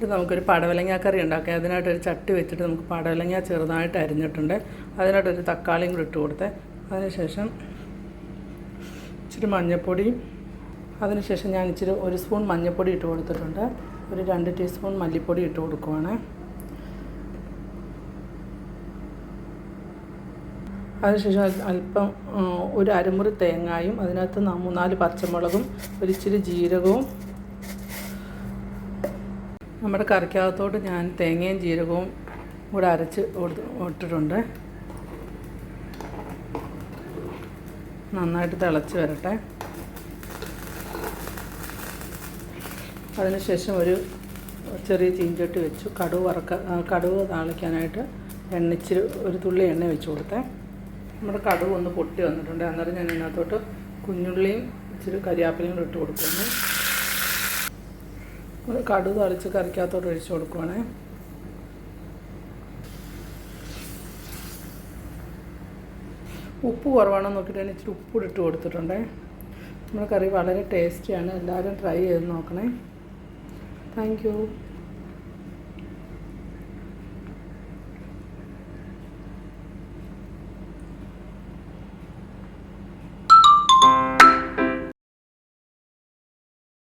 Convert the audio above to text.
ഇത് നമുക്കൊരു പടവലങ്ങ കറി ഉണ്ടാക്കാം. അതിനായിട്ടൊരു ചട്ടി വെച്ചിട്ട് നമുക്ക് പടവലങ്ങ ചെറുതായിട്ട് അരിഞ്ഞിട്ടുണ്ട്. അതിനായിട്ടൊരു തക്കാളിയും കൂടി ഇട്ട് കൊടുത്തേ. അതിനുശേഷം ഇച്ചിരി മഞ്ഞൾപ്പൊടി അതിനുശേഷം ഞാൻ ഇച്ചിരി ഒരു സ്പൂൺ മഞ്ഞൾപ്പൊടി ഇട്ട് കൊടുത്തിട്ടുണ്ട്. ഒരു രണ്ട് ടീസ്പൂൺ മല്ലിപ്പൊടി ഇട്ട് കൊടുക്കുവാണ്. അതിനുശേഷം അല്പം ഒരു അരമുറി തേങ്ങായും അതിനകത്ത് മൂന്നാൽ പച്ചമുളകും ഒരിച്ചിരി ജീരകവും നമ്മുടെ കറിക്കകത്തോട്ട് ഞാൻ തേങ്ങയും ജീരകവും കൂടെ അരച്ച് ഇട്ടിട്ടുണ്ട്. നന്നായിട്ട് തിളച്ച് വരട്ടെ. അതിനുശേഷം ഒരു ചെറിയ ചീഞ്ചട്ടി വെച്ചു. കടുവ് വറക്ക കടുവ് താളിക്കാനായിട്ട് എണ്ണിച്ചിരി ഒരു തുള്ളി എണ്ണ വെച്ച് കൊടുത്തേ. നമ്മുടെ കടുവ് ഒന്ന് പൊട്ടി വന്നിട്ടുണ്ട്. അന്നേരം ഞാൻ ഇതിനകത്തോട്ട് കുഞ്ഞുള്ളിയും ഇച്ചിരി കരിയാപ്പിലയും കൂടെ ഇട്ട് കൊടുക്കുന്നു. ഒരു കടു തളിച്ച് കറിക്കകത്തോട്ട് ഒഴിച്ചു കൊടുക്കുവാണേ. ഉപ്പ് കുറവാണെന്ന് നോക്കിയിട്ട് ഇച്ചിരി ഉപ്പ് ഇട്ട് കൊടുത്തിട്ടുണ്ടേ. നമ്മുടെ കറി വളരെ ടേസ്റ്റിയാണ്. എല്ലാവരും ട്രൈ ചെയ്ത് നോക്കണേ. താങ്ക്